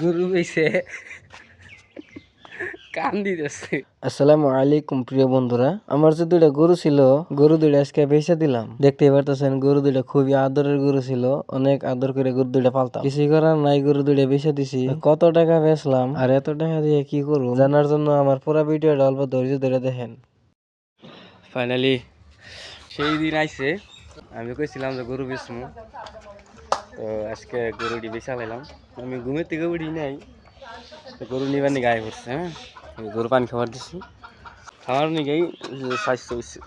গরু বেছে কান দিতেছে। আসসালামু আলাইকুম প্রিয় বন্ধুরা। আমার যে দুইটা গরু ছিল গরু দুইটা আজকে বেচে দিলাম। দেখতে পারতেছেন গরু দুইটা খুবই আদরের গরু ছিল। অনেক আদর করে গরু দুইটা পালতাম। কিছুই করার নাই গরু দুইটা বেচে দিছি। কত টাকা বেচলাম আর এত টাকা দিয়ে কি করব? জানার জন্য আমার পুরো ভিডিওটা অল্প ধৈর্য ধরে দেখেন। ফাইনালি সেই দিন আইছে। আমি কইছিলাম যে গরু বেচমু তো আজকে গরুটি বিশাল এলাম আমি ঘুমের থেকে উঠি নাই। গরু নিবার নিয়ে গায়ে পড়ছে হ্যাঁ? গরু পান খাবার দিছি। খাওয়ার নিগেই স্বাস্থ্য হয়েছে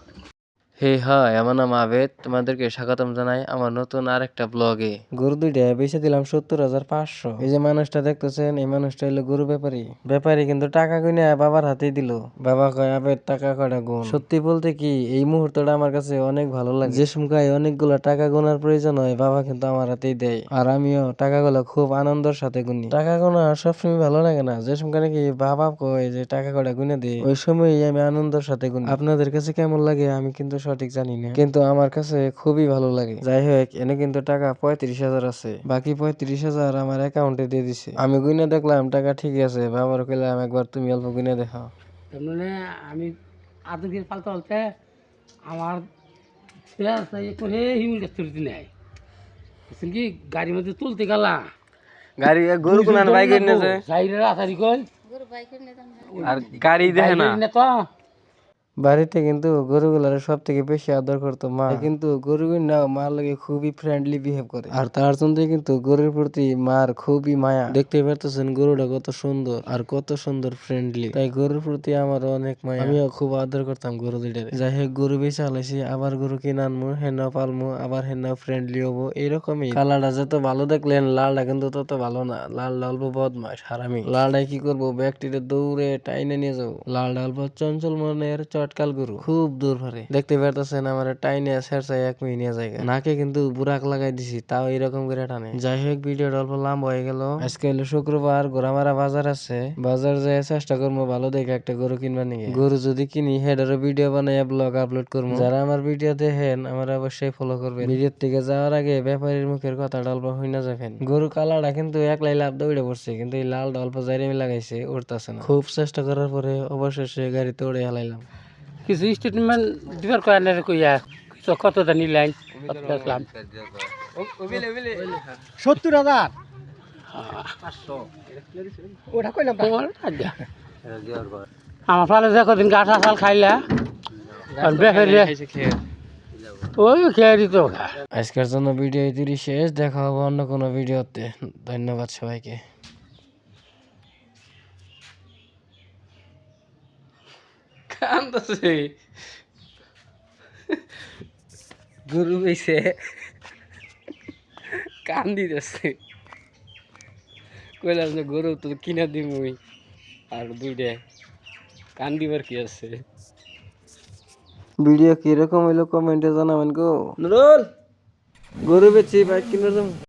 হে হাই আমার নাম আবেদ। তোমাদেরকে স্বাগতম জানাই আমার নতুন আরেকটা ব্লগে। গরু দুইটা, বেচে দিলাম সত্তর হাজার পাঁচশো। এই যে মানুষটা দেখতেছেন, এই মানুষটা হলো গরু ব্যাপারী। ব্যাপারী কিন্তু টাকা গুনে বাবার হাতেই দিল। বাবা কয়, আবেদ, টাকা কয়টা গুণ? সত্যি বলতে কি, এই মুহূর্তটা আমার কাছে অনেক ভালো লাগে। যে সময় অনেকগুলো টাকা গোনার প্রয়োজন হয়, বাবা কিন্তু আমার হাতেই দেয়। আর আমিও টাকা টাকাগুলো খুব আনন্দের সাথে গুনি। টাকা গোনা সবসময় ভালো লাগে না। যে সময় নাকি, বাবা কয় যে টাকা কয়টা গুনে দে। ওই সময় আমি আনন্দের সাথে গুনি। আপনাদের কাছে কেমন লাগে, আমি কিন্তু সঠিক জানি না। কিন্তু আমার কাছে খুবই ভালো লাগে। যাই হোক এনে কিন্তু টাকা পঁয়ত্রিশ হাজার আছে। বাকি পঁয়ত্রিশ হাজার আমার অ্যাকাউন্টে দিয়ে দিছে। আমি গুনে দেখলাম টাকা ঠিকই আছে। বাবার কইলাম একবার তুমি অল্প গুনে দেখাও। তার মানে আমি দিয়ে পালতে পালতে আমার করে হিমিলটা তুলতে নেয়। বুঝছেন কি? গাড়ির মধ্যে তুলতে গেলা। গাড়ি গরু কোন বাইক এনেছে সাইডের আসারি কই? আর গাড়ি দেখে না। না তো। বাড়িতে কিন্তু গরুগুলার সব থেকে বেশি আদর করতো মা। কিন্তু গরুগুলো মার লাগে খুবই ফ্রেন্ডলি বিহেভ করে। আর তার জন্য কিন্তু গরুর প্রতি মার খুবই মায়া। দেখতে পারতেছেন গরুটা কত সুন্দর আর কত সুন্দর ফ্রেন্ডলি তাই গরুর প্রতি আমার অনেক মায়া। আমিও খুব আদর করতাম গরু দুইটারে। যাই হোক গরু বেশি আলাইছি আবার গরু কিনে আনমু হেন পালমু আবার হেন ফ্রেন্ডলি হব এরকমই কালারটা যত ভালো দেখলেন লালটা কিন্তু তত ভালো না। লাল অল্প বদমাস হারামি। লালটাই কি করব ব্যক্তিটা দৌড়ে টাইনে নিয়ে যাব। লালটা অল্প চঞ্চল মনের চটকাল গরু। খুব দূর পারে দেখতে পারতেছেন আমার টাইনে শেরসাই এক মিনিট নিয়ে জায়গা। নাকে কিন্তু বুরাক লাগাই দিছি তাও এরকম করে টানে। যাই হোক ভিডিওটা অল্প লম্বা হয়ে গেল। আজকে হলো শুক্রবার গোরামারা বাজার আছে। বাজার যেয়ে চেষ্টা করব ভালো দেখে একটা গরু কিনবা নিয়ে। গরু যদি কিনি হেডারও ভিডিও বানাই ব্লগ আপলোড করব। যারা আমার ভিডিও দেখেন আমার অবশ্যই ফলো করবেন। ভিডিওর থেকে যাওয়ার আগে ব্যাপারীর মুখের কথা অল্প হই না যাবেন। গরু কালাটা কিন্তু একলাই লাভ দৌড়ে পড়ছে কিন্তু এই লালটা অল্প জাইরেমি লাগাইছে উঠতেছে না। খুব চেষ্টা করার পরে অবশেষে গাড়িতে উড়ে হালাইলাম। কিছু স্টেটমেন্ট দিবার কয় না কইয়া কিছু কতটা নিলেন? দেখলাম। সত্তর হাজার। ওটা কইলাম তোমার আমার ফালে যে কদিন গাঠা শাল খাইলা আর ওই খেয়ে দিত আজকের জন্য ভিডিও ইতিরি শেষ দেখা হবে অন্য কোনো ভিডিওতে। ধন্যবাদ সবাইকে। কান্দছে গরু বেছে কান দিতেছে কইলাম যে গরু তো কিনা দিমুই আর দুইটা। কান দিবার কি আছে? ভিডিও কীরকম হইল কমেন্টে জানাবেন গো। নুরুল! গরু বেচি বাইক কিনে